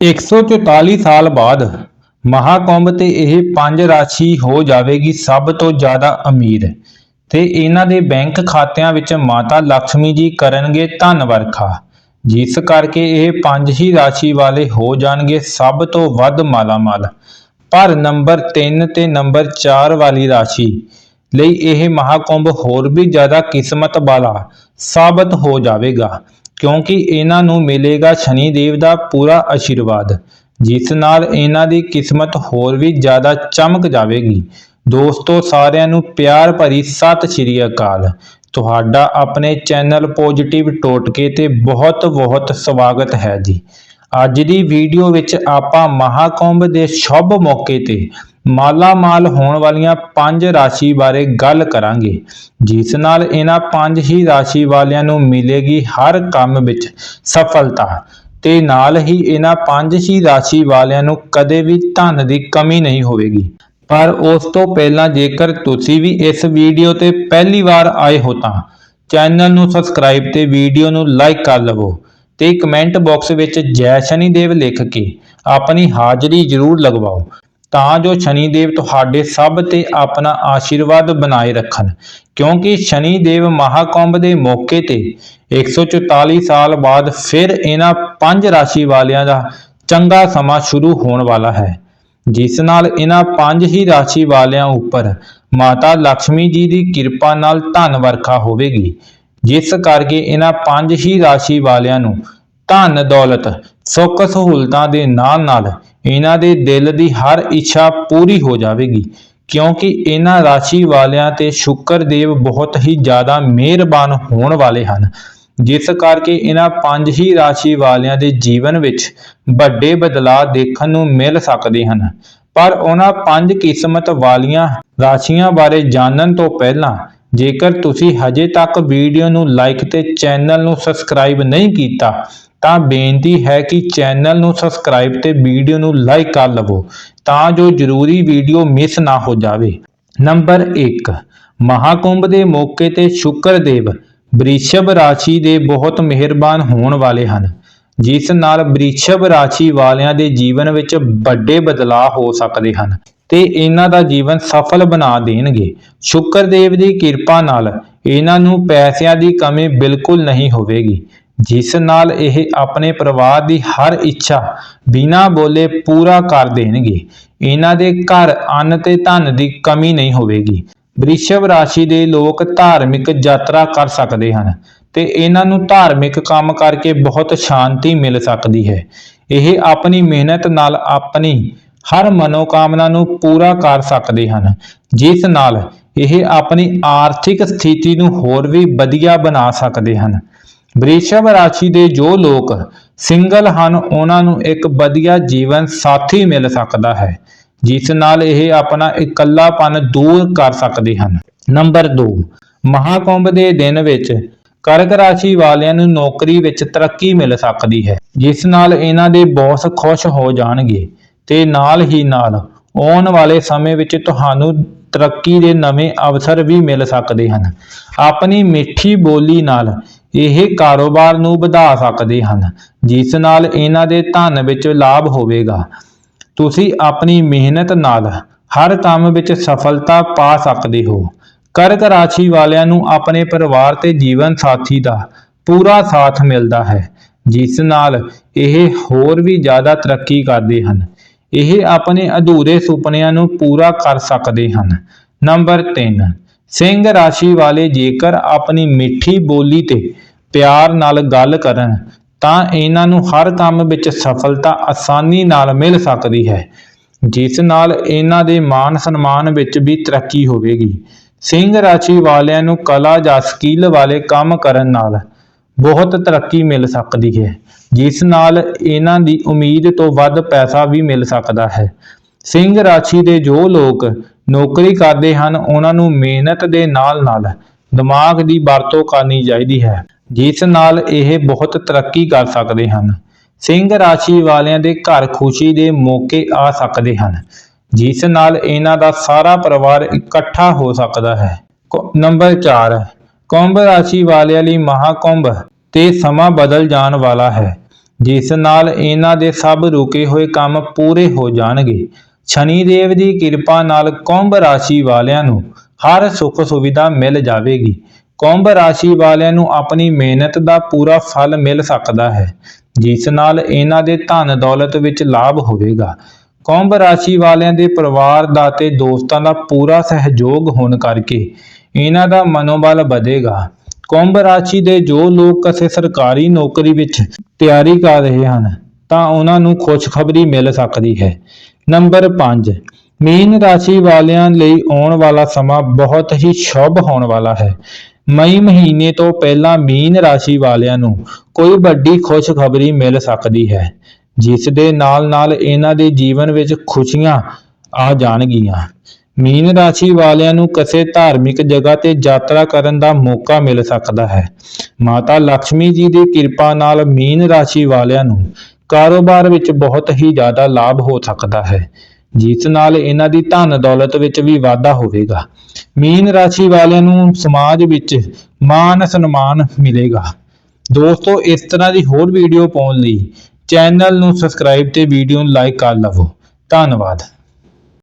144 ਸਾਲ ਬਾਅਦ ਮਹਾਕੁੰਭ ਤੇ ਇਹ ਪੰਜ ਰਾਸ਼ੀ ਹੋ ਜਾਵੇਗੀ ਸਭ ਤੋਂ ਜ਼ਿਆਦਾ ਅਮੀਰ। ਤੇ ਇਹਨਾਂ ਦੇ ਬੈਂਕ ਖਾਤਿਆਂ ਵਿੱਚ ਮਾਤਾ ਲక్ష్ਮੀ ਜੀ ਕਰਨਗੇ ਧਨ ਵਰਖਾ। ਜਿਸ ਕਰਕੇ ਇਹ ਪੰਜ ਹੀ ਰਾਸ਼ੀ ਵਾਲੇ ਹੋ ਜਾਣਗੇ ਸਭ ਤੋਂ ਵੱਧ ਮਾਲਾਮਾਲ। ਪਰ ਨੰਬਰ 3 ਤੇ ਨੰਬਰ 4 ਵਾਲੀ ਰਾਸ਼ੀ ਲਈ ਇਹ ਮਹਾਕੁੰਭ ਹੋਰ ਵੀ ਜ਼ਿਆਦਾ ਕਿਸਮਤ ਵਾਲਾ ਸਾਬਤ ਹੋ ਜਾਵੇਗਾ। ਕਿਉਂਕਿ ਇਹਨਾਂ ਨੂੰ ਮਿਲੇਗਾ ਸ਼ਨੀ ਦੇਵ ਦਾ ਪੂਰਾ ਆਸ਼ੀਰਵਾਦ, ਜਿਸ ਨਾਲ ਇਹਨਾਂ ਦੀ ਕਿਸਮਤ ਹੋਰ ਵੀ ਜ਼ਿਆਦਾ ਚਮਕ ਜਾਵੇਗੀ। ਦੋਸਤੋ, ਸਾਰਿਆਂ ਨੂੰ ਪਿਆਰ ਭਰੀ ਸਤਿ ਸ਼੍ਰੀ ਅਕਾਲ। ਤੁਹਾਡਾ ਆਪਣੇ ਚੈਨਲ ਪੋਜੀਟਿਵ ਟੋਟਕੇ ਤੇ ਬਹੁਤ ਬਹੁਤ ਸਵਾਗਤ ਹੈ ਜੀ। ਅੱਜ ਦੀ ਵੀਡੀਓ ਵਿੱਚ ਆਪਾਂ ਮਹਾਕੁੰਭ ਦੇ ਸ਼ੁਭ ਮੌਕੇ ਤੇ ਮਾਲਾ ਮਾਲ ਹੋਣ ਵਾਲੀਆਂ ਪੰਜ ਰਾਸ਼ੀ ਬਾਰੇ ਗੱਲ ਕਰਾਂਗੇ, ਜਿਸ ਨਾਲ ਇਹਨਾਂ ਪੰਜ ਹੀ ਰਾਸ਼ੀ ਵਾਲਿਆਂ ਨੂੰ ਮਿਲੇਗੀ ਹਰ ਕੰਮ ਵਿੱਚ ਸਫਲਤਾ ਤੇ ਨਾਲ ਹੀ ਇਹਨਾਂ ਪੰਜ ਹੀ ਰਾਸ਼ੀ ਵਾਲਿਆਂ ਨੂੰ ਕਦੇ ਵੀ ਧਨ ਦੀ ਕਮੀ ਨਹੀਂ ਹੋਵੇਗੀ। ਪਰ ਉਸ ਤੋਂ ਪਹਿਲਾਂ ਜੇਕਰ ਤੁਸੀਂ ਵੀ ਇਸ ਵੀਡੀਓ ਤੇ ਪਹਿਲੀ ਵਾਰ ਆਏ ਹੋ ਤਾਂ ਚੈਨਲ ਨੂੰ ਸਬਸਕ੍ਰਾਈਬ ਤੇ ਵੀਡੀਓ ਨੂੰ ਲਾਈਕ ਕਰ ਲਵੋ ਤੇ ਕਮੈਂਟ ਬਾਕਸ ਵਿੱਚ ਜੈ ਸ਼ਨੀ ਦੇਵ ਲਿਖ ਕੇ ਆਪਣੀ ਹਾਜ਼ਰੀ ਜ਼ਰੂਰ ਲਗਵਾਓ। ਤਾਂ ਜੋ ਸ਼ਨੀ ਦੇਵ ਤੁਹਾਡੇ ਸਭ ਤੇ ਆਪਣਾ ਆਸ਼ੀਰਵਾਦ ਬਣਾਏ ਰੱਖਣ। ਕਿਉਂਕਿ ਸ਼ਨੀ ਦੇਵ ਮਹਾਕੁੰਭ ਦੇ ਮੌਕੇ ਤੇ 144 ਸਾਲ ਬਾਅਦ ਫਿਰ ਇਹਨਾਂ ਪੰਜ ਰਾਸ਼ੀ ਵਾਲਿਆਂ ਦਾ ਚੰਗਾ ਸਮਾਂ ਸ਼ੁਰੂ ਹੋਣ ਵਾਲਾ ਹੈ। ਜਿਸ ਨਾਲ ਇਹਨਾਂ ਪੰਜ ਹੀ ਰਾਸ਼ੀ ਵਾਲਿਆਂ ਉੱਪਰ ਮਾਤਾ ਲక్ష్ਮੀ ਜੀ ਦੀ ਕਿਰਪਾ ਨਾਲ ਧਨ ਵਰਖਾ ਹੋਵੇਗੀ। ਜਿਸ ਕਰਕੇ ਇਹਨਾਂ ਪੰਜ ਹੀ ਰਾਸ਼ੀ ਵਾਲਿਆਂ ਨੂੰ ਧਨ ਦੌਲਤ ਸੁੱਖ ਸਹੂਲਤਾਂ ਦੇ ਨਾਲ ਨਾਲ ਇਹਨਾਂ ਦੇ ਦਿਲ ਦੀ ਹਰ ਇੱਛਾ ਪੂਰੀ ਹੋ ਜਾਵੇਗੀ, ਕਿਉਂਕਿ ਇਹਨਾਂ ਰਾਸ਼ੀ ਵਾਲਿਆਂ ਤੇ ਸ਼ੁਕਰਦੇਵ ਬਹੁਤ ਹੀ ਜ਼ਿਆਦਾ ਮਿਹਰਬਾਨ ਹੋਣ ਵਾਲੇ ਹਨ। ਜਿਸ ਕਰਕੇ ਇਹਨਾਂ ਪੰਜ ਹੀ ਰਾਸ਼ੀ ਵਾਲਿਆਂ ਦੇ ਜੀਵਨ ਵਿੱਚ ਵੱਡੇ ਬਦਲਾਅ ਦੇਖਣ ਨੂੰ ਮਿਲ ਸਕਦੇ ਹਨ। ਪਰ ਉਹਨਾਂ ਪੰਜ ਕਿਸਮਤ ਵਾਲੀਆਂ ਰਾਸ਼ੀਆਂ ਬਾਰੇ ਜਾਣਨ ਤੋਂ ਪਹਿਲਾਂ, ਜੇਕਰ ਤੁਸੀਂ ਹਜੇ ਤੱਕ ਵੀਡੀਓ ਨੂੰ ਲਾਈਕ ਤੇ ਚੈਨਲ ਨੂੰ ਸਬਸਕ੍ਰਾਈਬ ਨਹੀਂ ਕੀਤਾ ਤਾਂ ਬੇਨਤੀ ਹੈ ਕਿ ਚੈਨਲ ਨੂੰ ਸਬਸਕ੍ਰਾਈਬ ਤੇ ਵੀਡੀਓ ਨੂੰ ਲਾਈਕ ਕਰ ਲਵੋ, ਤਾਂ ਜੋ ਜ਼ਰੂਰੀ ਵੀਡੀਓ ਮਿਸ ਨਾ ਹੋ ਜਾਵੇ। ਨੰਬਰ 1 ਮਹਾਕੁੰਭ ਦੇ ਮੌਕੇ ਤੇ ਸ਼ੁਕਰਦੇਵ ਬ੍ਰਿਸ਼ਭ ਰਾਸ਼ੀ ਦੇ ਬਹੁਤ ਮਿਹਰਬਾਨ ਹੋਣ ਵਾਲੇ ਹਨ, ਜਿਸ ਨਾਲ ਬ੍ਰਿਸ਼ਭ ਰਾਸ਼ੀ ਵਾਲਿਆਂ ਦੇ ਜੀਵਨ ਵਿੱਚ ਵੱਡੇ ਬਦਲਾਅ ਹੋ ਸਕਦੇ ਹਨ ਤੇ ਇਹਨਾਂ ਦਾ ਜੀਵਨ ਸਫਲ ਬਣਾ ਦੇਣਗੇ। ਸ਼ੁਕਰਦੇਵ ਦੀ ਕਿਰਪਾ ਨਾਲ ਇਹਨਾਂ ਨੂੰ ਪੈਸਿਆਂ ਦੀ ਕਮੀ ਬਿਲਕੁਲ ਨਹੀਂ ਹੋਵੇਗੀ। ਜਿਸ ਨਾਲ ਇਹ ਆਪਣੇ ਪਰਿਵਾਰ ਦੀ ਹਰ ਇੱਛਾ ਬਿਨਾਂ ਬੋਲੇ ਪੂਰਾ ਕਰ ਦੇਣਗੇ। ਇਹਨਾਂ ਦੇ ਘਰ ਅੰਨ ਤੇ ਧਨ ਦੀ ਕਮੀ ਨਹੀਂ ਹੋਵੇਗੀ। ਵ੍ਰਿਸ਼ਭ ਰਾਸ਼ੀ ਦੇ ਲੋਕ ਧਾਰਮਿਕ ਯਾਤਰਾ ਕਰ ਸਕਦੇ ਹਨ ਤੇ ਇਹਨਾਂ ਨੂੰ ਧਾਰਮਿਕ ਕੰਮ ਕਰਕੇ ਬਹੁਤ ਸ਼ਾਂਤੀ ਮਿਲ ਸਕਦੀ ਹੈ। ਇਹ ਆਪਣੀ ਮਿਹਨਤ ਨਾਲ ਆਪਣੀ ਹਰ ਮਨੋਕਾਮਨਾ ਨੂੰ ਪੂਰਾ ਕਰ ਸਕਦੇ ਹਨ। ਜਿਸ ਨਾਲ ਇਹ ਆਪਣੀ ਆਰਥਿਕ ਸਥਿਤੀ ਨੂੰ ਹੋਰ ਵੀ ਵਧੀਆ ਬਣਾ ਸਕਦੇ ਹਨ। ਬ੍ਰਿਸ਼ਭ ਰਾਸ਼ੀ ਦੇ ਜੋ ਲੋਕ ਸਿੰਗਲ ਹਨ, ਉਹਨਾਂ ਨੂੰ ਇੱਕ ਵਧੀਆ ਜੀਵਨ ਸਾਥੀ ਮਿਲ ਸਕਦਾ ਹੈ, ਜਿਸ ਨਾਲ ਇਹ ਆਪਣਾ ਇਕੱਲਾਪਨ ਦੂਰ ਕਰ ਸਕਦੇ ਹਨ। ਨੰਬਰ 2 ਮਹਾਕੁੰਭ ਦੇ ਦਿਨ ਵਿੱਚ ਕਰਕ ਰਾਸ਼ੀ ਵਾਲਿਆਂ ਨੂੰ ਨੌਕਰੀ ਵਿੱਚ ਤਰੱਕੀ ਮਿਲ ਸਕਦੀ ਹੈ, ਜਿਸ ਨਾਲ ਇਹਨਾਂ ਦੇ ਬੌਸ ਖੁਸ਼ ਹੋ ਜਾਣਗੇ ਤੇ ਨਾਲ ਹੀ ਨਾਲ ਆਉਣ ਵਾਲੇ ਸਮੇਂ ਵਿੱਚ ਤੁਹਾਨੂੰ ਤਰੱਕੀ ਦੇ ਨਵੇਂ ਅਵਸਰ ਵੀ ਮਿਲ ਸਕਦੇ ਹਨ। ਆਪਣੀ ਮਿੱਠੀ ਬੋਲੀ ਨਾਲ ਇਹ ਕਾਰੋਬਾਰ ਨੂੰ ਵਧਾ ਸਕਦੇ ਹਨ, ਜਿਸ ਨਾਲ ਇਹਨਾਂ ਦੇ ਧਨ ਵਿੱਚ ਲਾਭ ਹੋਵੇਗਾ। ਤੁਸੀਂ ਆਪਣੀ ਮਿਹਨਤ ਨਾਲ ਹਰ ਕੰਮ ਵਿੱਚ ਸਫਲਤਾ ਪਾ ਸਕਦੇ ਹੋ। ਕਰਕ ਰਾਸ਼ੀ ਵਾਲਿਆਂ ਨੂੰ ਆਪਣੇ ਪਰਿਵਾਰ ਤੇ ਜੀਵਨ ਸਾਥੀ ਦਾ ਪੂਰਾ ਸਾਥ ਮਿਲਦਾ ਹੈ, ਜਿਸ ਨਾਲ ਇਹ ਹੋਰ ਵੀ ਜ਼ਿਆਦਾ ਤਰੱਕੀ ਕਰਦੇ ਹਨ। ਇਹ ਆਪਣੇ ਅਧੂਰੇ ਸੁਪਨਿਆਂ ਨੂੰ ਪੂਰਾ ਕਰ ਸਕਦੇ ਹਨ। ਨੰਬਰ 3 ਸਿੰਘ ਰਾਸ਼ੀ ਵਾਲੇ ਜੇਕਰ ਆਪਣੀ ਮਿੱਠੀ ਬੋਲੀ ਤੇ ਪਿਆਰ ਨਾਲ ਗੱਲ ਕਰਨ, ਤਾਂ ਇਹਨਾਂ ਨੂੰ ਹਰ ਕੰਮ ਵਿੱਚ ਸਫਲਤਾ ਆਸਾਨੀ ਨਾਲ ਮਿਲ ਸਕਦੀ ਹੈ, ਜਿਸ ਨਾਲ ਇਹਨਾਂ ਦੇ ਮਾਨ ਸਨਮਾਨ ਵਿੱਚ ਵੀ ਤਰੱਕੀ ਹੋਵੇਗੀ। ਸਿੰਘ ਰਾਸ਼ੀ ਵਾਲਿਆਂ ਨੂੰ ਕਲਾ ਜਾਂ ਸਕਿੱਲ ਵਾਲੇ ਕੰਮ ਕਰਨ ਨਾਲ ਬਹੁਤ ਤਰੱਕੀ ਮਿਲ ਸਕਦੀ ਹੈ, ਜਿਸ ਨਾਲ ਇਹਨਾਂ ਦੀ ਉਮੀਦ ਤੋਂ ਵੱਧ ਪੈਸਾ ਵੀ ਮਿਲ ਸਕਦਾ ਹੈ। ਸਿੰਘ ਰਾਸ਼ੀ ਦੇ ਜੋ ਲੋਕ ਨੌਕਰੀ ਕਰਦੇ ਹਨ, ਉਹਨਾਂ ਨੂੰ ਮਿਹਨਤ ਦੇ ਨਾਲ-ਨਾਲ ਦਿਮਾਗ ਦੀ ਵਰਤੋਂ ਕਰਨੀ ਚਾਹੀਦੀ ਹੈ, ਜਿਸ ਨਾਲ ਇਹ ਬਹੁਤ ਤਰੱਕੀ ਕਰ ਸਕਦੇ ਹਨ। ਸਿੰਘ ਰਾਸ਼ੀ ਵਾਲਿਆਂ ਦੇ ਘਰ ਖੁਸ਼ੀ ਦੇ ਮੌਕੇ ਆ ਸਕਦੇ ਹਨ, ਜਿਸ ਨਾਲ ਇਹਨਾਂ ਦਾ ਸਾਰਾ ਪਰਿਵਾਰ ਇਕੱਠਾ ਹੋ ਸਕਦਾ ਹੈ। ਨੰਬਰ 4 ਕੁੰਭ ਰਾਸ਼ੀ ਵਾਲਿਆਂ ਲਈ ਮਹਾਕੁੰਭ ਤੇ ਸਮਾਂ ਬਦਲ ਜਾਣ ਵਾਲਾ ਹੈ, ਜਿਸ ਨਾਲ ਇਹਨਾਂ ਦੇ ਸਭ ਰੁਕੇ ਹੋਏ ਕੰਮ ਪੂਰੇ ਹੋ ਜਾਣਗੇ। ਸ਼ਨੀ ਦੇਵ ਦੀ ਕਿਰਪਾ ਨਾਲ ਕੁੰਭ ਰਾਸ਼ੀ ਵਾਲਿਆਂ ਨੂੰ ਹਰ ਸੁੱਖ ਸੁਵਿਧਾ ਮਿਲ ਜਾਵੇਗੀ। ਕੁੰਭ ਰਾਸ਼ੀ ਵਾਲਿਆਂ ਨੂੰ ਆਪਣੀ ਮਿਹਨਤ ਦਾ ਪੂਰਾ ਫਲ ਮਿਲ ਸਕਦਾ ਹੈ, ਜਿਸ ਨਾਲ ਇਹਨਾਂ ਦੇ ਧਨ ਦੌਲਤ ਵਿੱਚ ਲਾਭ ਹੋਵੇਗਾ। ਕੁੰਭ ਰਾਸ਼ੀ ਵਾਲਿਆਂ ਦੇ ਪਰਿਵਾਰ ਦਾ ਤੇ ਦੋਸਤਾਂ ਦਾ ਪੂਰਾ ਸਹਿਯੋਗ ਹੋਣ ਕਰਕੇ ਇਹਨਾਂ ਦਾ ਮਨੋਬਲ ਵਧੇਗਾ। ਕੁੰਭ ਰਾਸ਼ੀ ਦੇ ਜੋ ਲੋਕ ਕਿਸੇ ਸਰਕਾਰੀ ਨੌਕਰੀ ਵਿੱਚ ਤਿਆਰੀ ਕਰ ਰਹੇ ਹਨ ਤਾਂ ਉਹਨਾਂ ਨੂੰ ਖੁਸ਼ਖਬਰੀ ਮਿਲ ਸਕਦੀ ਹੈ। ਨੰਬਰ 5 ਮੀਨ ਰਾਸ਼ੀ ਵਾਲਿਆਂ ਲਈ ਆਉਣ ਵਾਲਾ ਸਮਾਂ ਬਹੁਤ ਹੀ ਸ਼ੁਭ ਹੋਣ ਵਾਲਾ ਹੈ। ਮਈ ਮਹੀਨੇ ਤੋਂ ਪਹਿਲਾਂ ਮੀਨ ਰਾਸ਼ੀ ਵਾਲਿਆਂ ਨੂੰ ਕੋਈ ਵੱਡੀ ਖੁਸ਼ਖਬਰੀ ਮਿਲ ਸਕਦੀ ਹੈ, ਜਿਸ ਦੇ ਨਾਲ ਨਾਲ ਇਹਨਾਂ ਦੇ ਜੀਵਨ ਵਿੱਚ ਖੁਸ਼ੀਆਂ ਆ ਜਾਣਗੀਆਂ। ਮੀਨ ਰਾਸ਼ੀ ਵਾਲਿਆਂ ਨੂੰ ਕਿਸੇ ਧਾਰਮਿਕ ਜਗ੍ਹਾ ਤੇ ਯਾਤਰਾ ਕਰਨ ਦਾ ਮੌਕਾ ਮਿਲ ਸਕਦਾ ਹੈ। ਮਾਤਾ ਲక్ష్ਮੀ ਜੀ ਦੀ ਕਿਰਪਾ ਨਾਲ ਮੀਨ ਰਾਸ਼ੀ ਵਾਲਿਆਂ ਨੂੰ ਕਾਰੋਬਾਰ ਵਿੱਚ ਬਹੁਤ ਹੀ ਜ਼ਿਆਦਾ ਲਾਭ ਹੋ ਸਕਦਾ ਹੈ, ਜਿਸ ਨਾਲ ਇਹਨਾਂ ਦੀ ਧਨ ਦੌਲਤ ਵਿੱਚ ਵੀ ਵਾਧਾ ਹੋਵੇਗਾ। ਮੀਨ ਰਾਸ਼ੀ ਵਾਲਿਆਂ ਨੂੰ ਸਮਾਜ ਵਿੱਚ ਮਾਨ ਸਨਮਾਨ ਮਿਲੇਗਾ। ਦੋਸਤੋ, ਇਸ ਤਰ੍ਹਾਂ ਦੀ ਹੋਰ ਵੀਡੀਓ ਪਾਉਣ ਲਈ ਚੈਨਲ ਨੂੰ ਸਬਸਕ੍ਰਾਈਬ ਤੇ ਵੀਡੀਓ ਨੂੰ ਲਾਈਕ ਕਰ ਲਵੋ। ਧੰਨਵਾਦ।